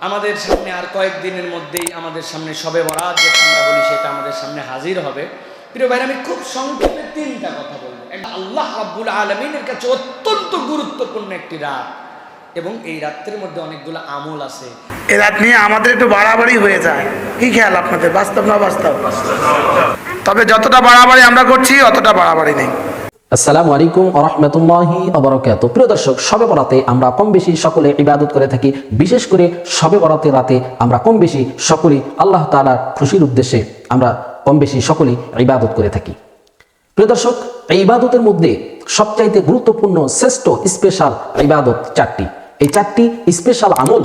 আমাদের সামনে আর কয়েকদিনের মধ্যেই আমাদের সামনে সবে বরাত যেটা আমরা বলি সেটা আমাদের সামনে হাজির হবে। প্রিয় ভাই আমি খুব সংক্ষেপে তিনটা কথা বলব। একটা আল্লাহ রাব্বুল আলমিনের কাছে অত্যন্ত গুরুত্বপূর্ণ একটি রাত এবং এই রাত্রের মধ্যে অনেকগুলো আমল আছে। এ রাত নিয়ে আমাদের একটু বাড়াবাড়ি হয়ে যায়। কি খেয়াল আপনাদের? বাস্তব না বাস্তব। তবে যতটা বাড়াবাড়ি আমরা করছি অতটা বাড়াবাড়ি নেই। আসসালামু আলাইকুম রহমতুল্লাহি অবরকাত প্রিয় দর্শক, সবে বরাতে আমরা কম বেশি সকলে ইবাদত করে থাকি, বিশেষ করে সবে বরাতে রাতে আমরা কম বেশি সকলেই আল্লাহ তাআলার খুশির উদ্দেশ্যে আমরা কম বেশি সকলেই ইবাদত করে থাকি। প্রিয় দর্শক, এই ইবাদতের মধ্যে সবচাইতে গুরুত্বপূর্ণ শ্রেষ্ঠ স্পেশাল ইবাদত চারটি। এই চারটি স্পেশাল আমল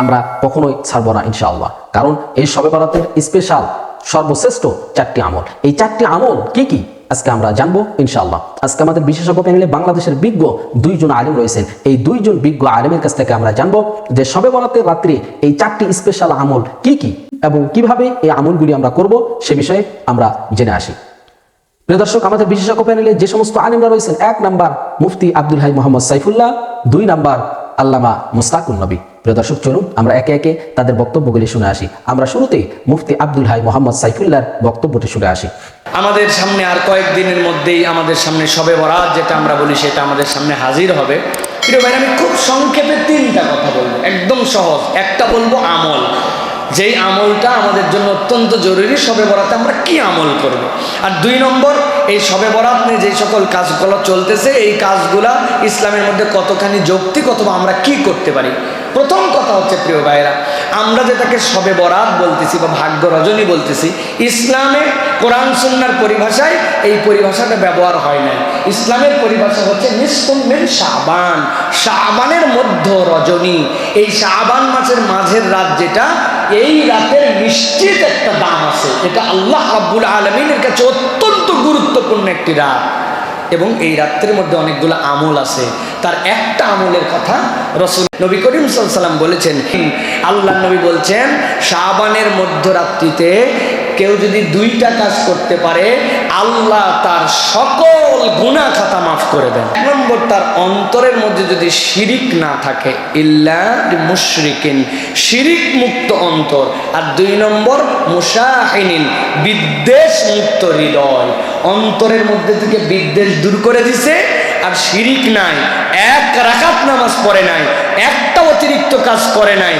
আমরা কখনোই ছাড়ব না, ইনশাআল্লাহ। কারণ এই সবে বরাতের স্পেশাল, সর্বশ্রেষ্ঠ চারটি আমল। এই চারটি আমল কি কি? আজকে আমরা জানব, ইনশাআল্লাহ। আজকে আমাদের বিশেষজ্ঞ প্যানেলে বাংলাদেশের বিজ্ঞ দুইজন আলেম রয়েছেন। এই দুইজন বিজ্ঞ আলেমের কাছ থেকে আমরা জানব যে সবে বরাতের রাত্রে এই চারটি স্পেশাল আমল কি কি এবং কীভাবে এই আমলগুলি আমরা করব সে বিষয়ে আমরা জেনে আসি। প্রিয় দর্শক, আমাদের বিশেষজ্ঞ প্যানেলে যে সমস্ত আলিমরা রয়েছেন, এক নাম্বার মুফতি আব্দুল হাই মোহাম্মদ সাইফুল্লাহ, দুই নাম্বার আল্লামা মুস্তাকুল নবী। প্রিয় দর্শক, চলুন আমরা একে একে তাদের বক্তব্যগুলি শুনে আসি। আমরা শুরুতেই মুফতি আব্দুল হাই মোহাম্মদ সাইফুল্লাহর বক্তব্যটি শুনে আসি। আমাদের সামনে আর কয়েকদিনের মধ্যেই আমাদের সামনে সবে বরাত, যেটা আমরা বলি সেটা আমাদের সামনে হাজির হবে। প্রিয় ভাই আমি খুব সংক্ষেপে তিনটা কথা বলব। একদম সহজ। একটা বলব আমল। যেই আমলটা আমাদের জন্য অত্যন্ত জরুরি, সবে বরাতে আমরা কি আমল করব। আর দুই নম্বর এই সবে বরাত নিয়ে যে সকল কাজগুলো চলতেছে, এই কাজগুলা ইসলামের মধ্যে কতখানি যৌক্তিক অথবা আমরা কি করতে পারি? প্রথম কথা হচ্ছে, প্রিয় ভাইরা আমরা যেটাকে সবে বরাত বলতেছি বা ভাগ্য রজনী বলতেছি, ইসলামে কোরআন সুন্নার পরিভাষায় এই পরিভাষাটা ব্যবহার হয় না ইসলামের পরিভাষা হচ্ছে নিষ্কুম্বেন শাবান, শাবানের মধ্য রজনী। এই শাবান মাসের মাঝের রাত যেটা, এই রাতের নিশ্চিত একটা দাম আছে। এটা আল্লাহ আব্বুল আলমিনের কাছে অত্যন্ত গুরুত্বপূর্ণ একটি রাত। এবং এই রাত্রের মধ্যে অনেকগুলো আমল আছে। তার একটা আমলের কথা রসুল নবী করিম সাল্লাম বলেছেন। আল্লাহ নবী বলছেন, শাবানের মধ্যরাত্রিতে কেউ যদি দুইটা কাজ করতে পারে, আল্লাহ তার সকল গুণা খাতা মাফ করে দেন। এক নম্বর, তার অন্তরের মধ্যে যদি শিরিক না থাকে, ইল্লা মুশরিকিন শিরিক মুক্ত অন্তর। আর দুই নম্বর, মুশাহিনিন বিদ্বেষ মুক্ত হৃদয়। অন্তরের মধ্যে থেকে বিদ্বেষ দূর করে দিছে আর শিরিক নাই, এক রাকাত নামাজ পড়ে নাই, একটা অতিরিক্ত কাজ করে নাই,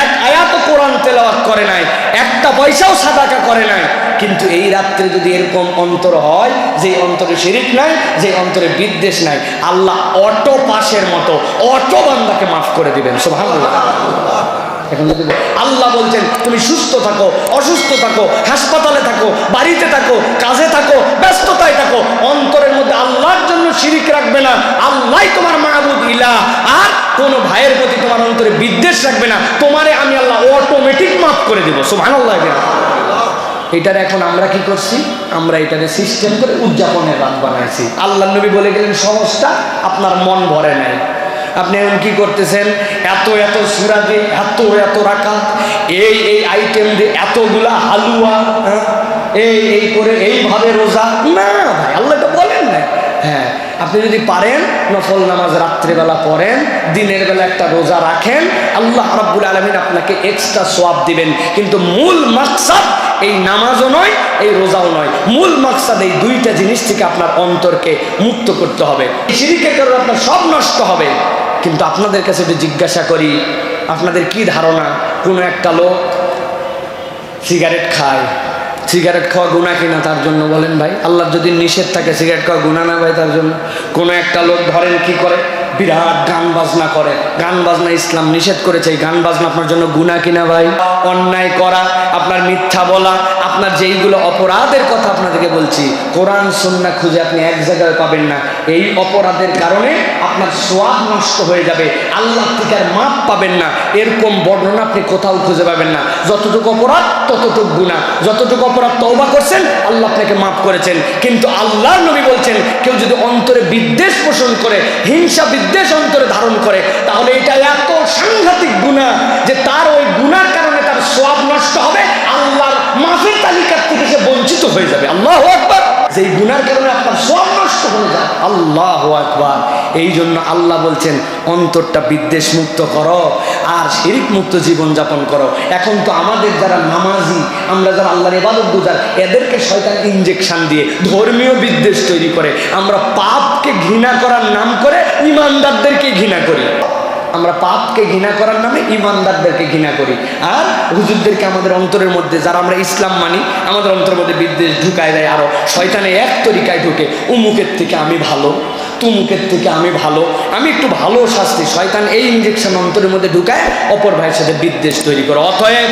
এক আয়াত কোরআন তেলাওয়াত করে নাই, একটা পয়সাও সাদাকা করে নাই। কিন্তু এই রাত্রে যদি এরকম অন্তর হয়, যে অন্তরে শিরিক নাই, যে অন্তরে বিদ্বেষ নাই, আল্লাহ অটো পাশের মতো, অটো বান্দাকে মাফ করে দিবেন, সুবহানাল্লাহ। এখন যদি আল্লাহ বলছেন, তুমি সুস্থ থাকো, অসুস্থ থাকো, হাসপাতালে থাকো, বাড়িতে থাকো, কাজে থাকো ব্যস্ততায় থাকো অন্তরের মধ্যে আল্লাহর জন্য শিরিক রাখবে না আল্লাহ তোমার মাহবুদ ইলা আর কোনো ভাইয়ের প্রতি বিদ্বেষ রাখবে না। তোমারে আমি আল্লাহ অটোমেটিক মাফ করে দেবো। দিব সুবহানাল্লাহ এটার এখন আমরা কি করছি? আমরা এটাকে সিস্টেম করে উদযাপনের রাত বানাইছি। আল্লাহ নবী বলে গেলেন সহজটা আপনার মন ভরে নেয় আপনি এখন কি করতেছেন? এত এত সুরা দিয়ে এত এত রাখাত এই এই আইটেম দিয়ে এতগুলা হালুয়া হ্যাঁ? এই এই করে এইভাবে রোজা না ভাই, আল্লাহ এটা বলেন না হ্যাঁ আপনি যদি পারেন, নফল নামাজ রাত্রেবেলা পড়েন, দিনের বেলা একটা রোজা রাখেন, আল্লাহ রাব্বুল আলমিন আপনাকে এক্সট্রা সোয়াব দিবেন। কিন্তু মূল মাকসাদ এই নামাজও নয়, এই রোজাও নয়। মূল মাকসাদ এই দুইটা জিনিস থেকে আপনার অন্তরকে মুক্ত করতে হবে। শিরিকের কারণে আপনার সব নষ্ট হবে। কিন্তু আপনাদের কাছে একটু জিজ্ঞাসা করি, আপনাদের কি ধারণা? কোনো একটা লোক সিগারেট খায় সিগারেট খাওয়া গুণা কিনা তার জন্য বলেন ভাই? আল্লাহ যদি নিষেধ থাকে সিগারেট খাওয়া গুণা না ভাই তার জন্য? কোনো একটা লোক ধরেন কি করে? বিরাট গান বাজনা করে। গান বাজনা ইসলাম নিষেধ করেছে। এই গান বাজনা আপনার জন্য গুণা কিনা ভাই? অন্যায় করা, আপনার মিথ্যা বলা, আপনার যেইগুলো অপরাধের কথা আপনাদেরকে বলছি, কোরআন সন্না খুঁজে আপনি এক জায়গায় পাবেন না। এই অপরাধের কারণে আপনার সোয়াদ নষ্ট হয়ে যাবে। আল্লাহ থেকে আর মাপ পাবেন না। এরকম বর্ণনা আপনি কোথাও খুঁজে পাবেন না। যতটুকু অপরাধ, ততটুকু গুণা যতটুকু অপরাধ তওবা করছেন, আল্লাহ আপনাকে মাফ করেছেন। কিন্তু আল্লাহ নবী বলছেন, কেউ যদি অন্তরে বিদ্বেষ পোষণ করে, হিংসা বিদ্বেষ অন্তরে ধারণ করে, তাহলে এটা এত সাংঘাতিক গুণা যে তার ওই গুণার কারণে তার সোয়াব নষ্ট হবে, আল্লাহর মাফের তালিকার থেকে সে বঞ্চিত হয়ে যাবে। আল্লাহ আকবার। যেই গুনার কারণে আপনার সব নষ্ট হয়ে যায়, আল্লাহ আকবার। এই জন্য আল্লাহ বলছেন, অন্তরটা বিদ্বেষ মুক্ত করো আর শিরিক মুক্ত জীবনযাপন করো। এখন তো আমাদের যারা নামাজি, আমরা যারা আল্লাহর এবাদত গুজার, এদেরকে শয়তান ইঞ্জেকশন দিয়ে ধর্মীয় বিদ্বেষ তৈরি করে। আমরা পাপকে ঘৃণা করার নাম করে ইমানদারদেরকে ঘৃণা করি। আমরা পাপকে ঘৃণা করার নামে ইমানদারদেরকে ঘৃণা করি। আর হুজুরদেরকে আমাদের অন্তরের মধ্যে, যারা আমরা ইসলাম মানি, আমাদের অন্তরের মধ্যে বিদ্বেষ ঢুকায় দেয় আরও। শয়তানে এক তরিকায় ঢুকে, উমুকের থেকে আমি ভালো, তুমুকের থেকে আমি ভালো, আমি একটু ভালো শাস্তি। শয়তান এই ইঞ্জেকশন অন্তরের মধ্যে ঢুকায়, অপর ভাইয়ের সাথে বিদ্বেষ তৈরি করে। অতএব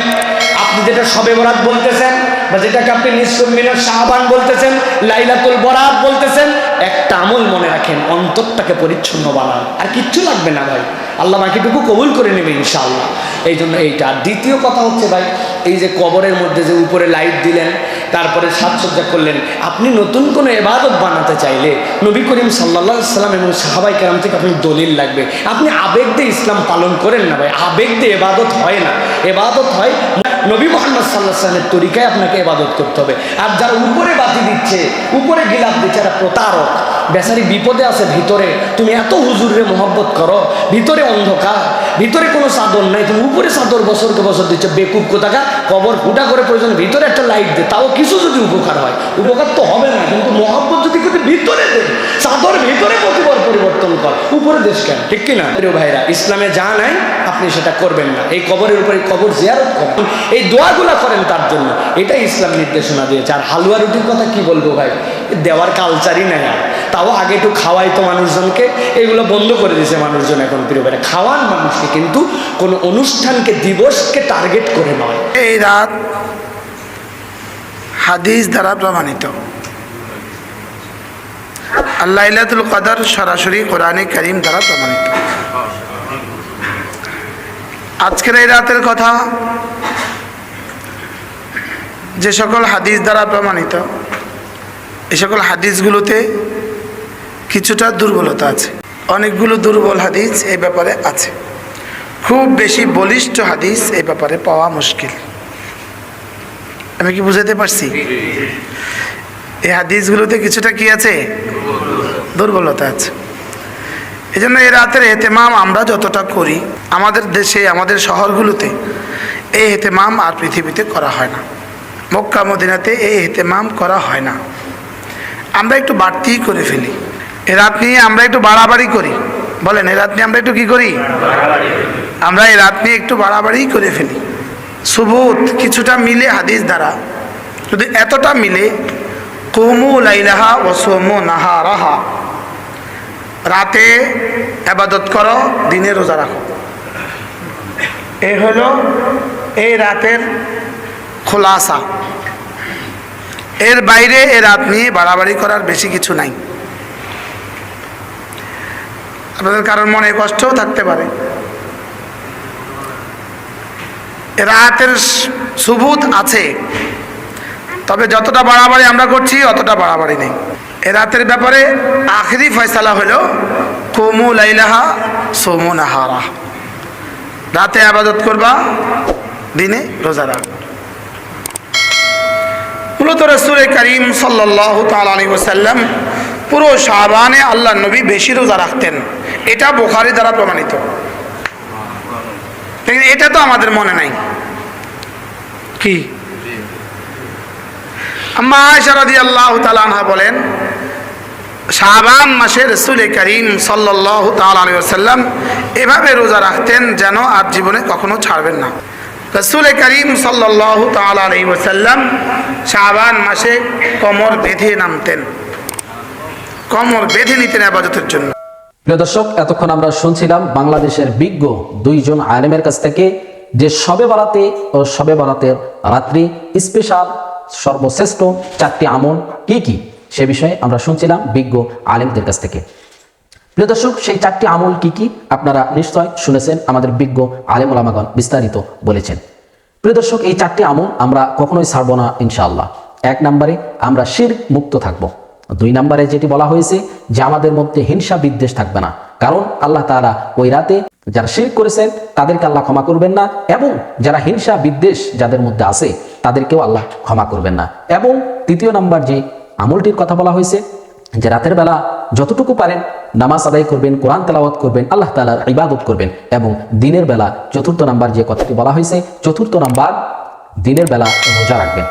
আপনি যেটা সবে বরাত বলতেছেন বা যেটাকে আপনি নিঃসমিনের শাহবান বলতেছেন, লাইলাতুল বরাত বলতেছেন, একটা আমল মনে রাখেন, অন্তরটাকে পরিচ্ছন্ন বানান। আর কিচ্ছু লাগবে না ভাই। আল্লাহ বাকিটুকু কবুল করে নেবে ইনশাআল্লাহ। এই জন্য এইটা দ্বিতীয় কথা হচ্ছে ভাই, এই যে কবরের মধ্যে যে উপরে লাইট দিলেন তারপরে সাজসজ্জা করলেন। আপনি নতুন কোনো এবাদত বানাতে চাইলে নবী করিম সাল্লা সাল্লাম এবং সাহাবাই কেরাম থেকে আপনি দলিল লাগবে। আপনি আবেগ দিয়ে ইসলাম পালন করেন না ভাই, আবেগ দিয়ে এবাদত হয় না। এবাদত হয় নবী মোহাম্মদ সাল্লাহ সাল্লামের তরিকায় আপনাকে এবাদত করতে হবে। আর যারা উপরে বাতি দিচ্ছে, উপরে গিলাপ দিচ্ছে, এরা প্রতারক। বেচারি বিপদে আছে ভিতরে, তুমি এত হুজুরে মোহব্বত করো, ভিতরে অন্ধকার, ভিতরে কোনো চাদর নাই, তুমি উপরে চাদর বছরকে বছর দিচ্ছ, বেকুব কোথাকা, কবর ফুটা করে প্রয়োজন, ভিতরে একটা লাইট দে, তাও কিছু যদি উপকার হয়, উপকার তো হবে না, কিন্তু মহব্বত যদি কিন্তু ভিতরে দে চাদর ভিতরে প্রতিবার পরিবর্তন কর, উপরে দেশ কেন? ঠিক কিনা? প্রিয় ভাইরা, ইসলামে যা নাই, আপনি সেটা করবেন না, এই কবরের উপরে কবর জিয়ারত করেন, এই দোয়াগুলা করেন তার জন্য। এটাই ইসলাম নির্দেশনা দিয়েছে। আর হালুয়া রুটির কথা কি বলব ভাই? দেওয়ার কালচারই নাই আর। তাও আগে একটু খাওয়াই তো মানুষজনকে। এগুলো বন্ধ করে দিয়েছে মানুষজন এখন প্রিয় ভাইরা। খাওয়ান মানুষকে, কিন্তু কোনো অনুষ্ঠানকে, দিবসকে টার্গেট করে নয়। এই রাত হাদিস দ্বারা প্রমাণিত। আল্লাহ ইলাতুল কদর সরাসরি কোরআনে করিম দ্বারা প্রমাণিত। আজকের এই রাতের কথা যে সকল হাদিস দ্বারা প্রমাণিত এ সকল হাদিসগুলোতে কিছুটা দুর্বলতা আছে। অনেকগুলো দুর্বল হাদিস এই ব্যাপারে আছে। খুব বেশি বলিষ্ঠ হাদিস এই ব্যাপারে পাওয়া মুশকিল। আমি কি বুঝাতে পারছি? এই হাদিসগুলোতে কিছুটা কি আছে? দুর্বলতা আছে। এই জন্য এই রাতের এতেমাম আমরা যতটা করি, আমাদের দেশে, আমাদের শহরগুলোতে এই এতেমাম আর পৃথিবীতে করা হয় না। মক্কা মদিনাতে এই এতেমাম করা হয় না। আমরা একটু বাড়তিই করে ফেলি। এ রাত নিয়ে আমরা একটু বাড়াবাড়ি করি। বলেন, এ রাত নিয়ে আমরা একটু কি করি? আমরা এই রাত নিয়ে একটু বাড়াবাড়ি করে ফেলি। সুবুত কিছুটা মিলে হাদিস দ্বারা। যদি এতটা মিলে, কমু লাইলাহা ও সোমু নাহা রাহা রাতে আবাদত করো, দিনে রোজা রাখো। এই হলো এই রাতের খোলাসা। এর বাইরে এ রাত নিয়ে বাড়াবাড়ি করার বেশি কিছু নাই। আপনাদের কারোর মনে কষ্টও থাকতে পারে। রাতের সুবুত আছে, তবে যতটা বাড়াবাড়ি আমরা করছি, অতটা বাড়াবাড়ি নেই। এ রাতের ব্যাপারে আখরি ফয়সালা হলো, কমু লাইলাহা সোমু নাহারা। রাতে আবাদত করবা, দিনে রোজা রাখবা। মূলত রসুল করিম সাল্লাহ তালী ওসাল্লাম পুরো শাহবানে আল্লাহ নবী বেশি রোজা রাখতেন। এটা বোখারি দ্বারা প্রমাণিত। এটা তো আমাদের মনে নাই। কি? আনহা বলেন, শাবান মাসে রসুল করিম সাল্লাল্লাহু তাআলা আলাইহি ওয়াসাল্লাম এভাবে রোজা রাখতেন যেন আর জীবনে কখনো ছাড়বেন না। রসুল করিম সাল্লাল্লাহু তাআলা আলাইহি শাবান মাসে কমর বেঁধে নামতেন। কমর বেঁধে নিতেন আবাদতের জন্য। প্রিয় দর্শক, এতক্ষণ আমরা শুনছিলাম বাংলাদেশের বিজ্ঞ দুইজন আলেমের কাছ থেকে যে সবে বারাতে ও সবে বারাতের রাত্রি স্পেশাল সর্বশ্রেষ্ঠ চারটি আমল কি কি, সে বিষয়ে আমরা শুনছিলাম বিজ্ঞ আলেমদের কাছ থেকে। প্রিয় দর্শক, সেই চারটি আমল কি কি আপনারা নিশ্চয় শুনেছেন, আমাদের বিজ্ঞ আলেম ওলামাগণ বিস্তারিত বলেছেন। প্রিয় দর্শক, এই চারটি আমল আমরা কখনোই ছাড়ব না, ইনশাআল্লাহ। এক নম্বরে আমরা শির মুক্ত থাকব। দুই নম্বরে যেটি বলা হয়েছে যে আমাদের মধ্যে হিংসা বিদ্বেষ থাকবে না। কারণ আল্লাহ তাআলা ওই রাতে যারা শির করেছেন, তাদেরকে আল্লাহ ক্ষমা করবেন না এবং যারা হিংসা, বিদ্বেষ যাদের মধ্যে আছে, তাদেরকেও আল্লাহ ক্ষমা করবেন না। এবং তৃতীয় নাম্বার যে আমলটির কথা বলা হয়েছে যে রাতের বেলা যতটুকু পারেন নামাজ আদায় করবেন, কোরআন তেলাওয়াত করবেন, আল্লাহ তালার ইবাদত করবেন এবং দিনের বেলা চতুর্থ নাম্বার যে কথাটি বলা হয়েছে, চতুর্থ নাম্বার দিনের বেলা রোজা রাখবেন।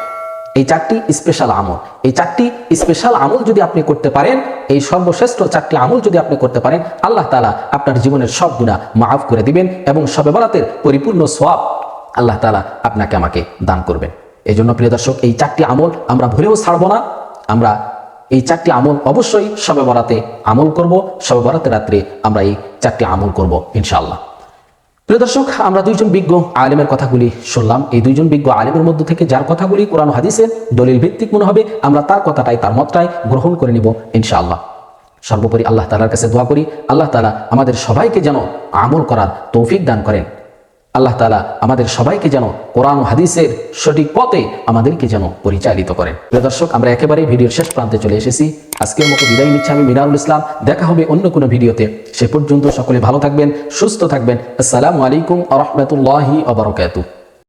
এই চারটি স্পেশাল আমল। এই চারটি স্পেশাল আমল যদি আপনি করতে পারেন, এই সর্বশ্রেষ্ঠ চারটি আমল যদি আপনি করতে পারেন, আল্লাহ তালা আপনার জীবনের সব গুণা মাফ করে দিবেন এবং সবে বরাতের পরিপূর্ণ সব আল্লাহ তালা আপনাকে আমাকে দান করবেন। এই জন্য প্রিয় দর্শক, এই চারটি আমল আমরা ভুলেও ছাড়বো না। আমরা এই চারটি আমল অবশ্যই সবে বরাতে আমল করব, সবে বরাতের রাত্রে আমরা এই চারটি আমল করব, ইনশাআল্লাহ। প্রিয় দর্শক, আমরা দুইজন বিজ্ঞ আলেমের কথাগুলি শুনলাম। এই দুইজন বিজ্ঞ আলেমের মধ্য থেকে যার কথাগুলি কোরআন হাদিসের দলিল ভিত্তিক মনে হবে, আমরা তার কথাটাই, তার মতটাই গ্রহণ করে নিব, ইনশাআল্লাহ। সর্বোপরি আল্লাহ তালার কাছে দোয়া করি। আল্লাহ তালা আমাদের সবাইকে যেন আমল করার তৌফিক দান করেন। আল্লাহ তালা আমাদের সবাইকে যেন কোরআন হাদিসের সঠিক পথে আমাদেরকে যেন পরিচালিত করেন। প্রিয় দর্শক, আমরা একেবারেই ভিডিওর শেষ প্রান্তে চলে এসেছি। আজকের মতো বিদায় নিচ্ছি আমি মিনারুল ইসলাম। দেখা হবে অন্য কোনো ভিডিওতে। সে পর্যন্ত সকলে ভালো থাকবেন, সুস্থ থাকবেন। আসসালামু আলাইকুম আ রহমতুল্লাহি আবরকাতু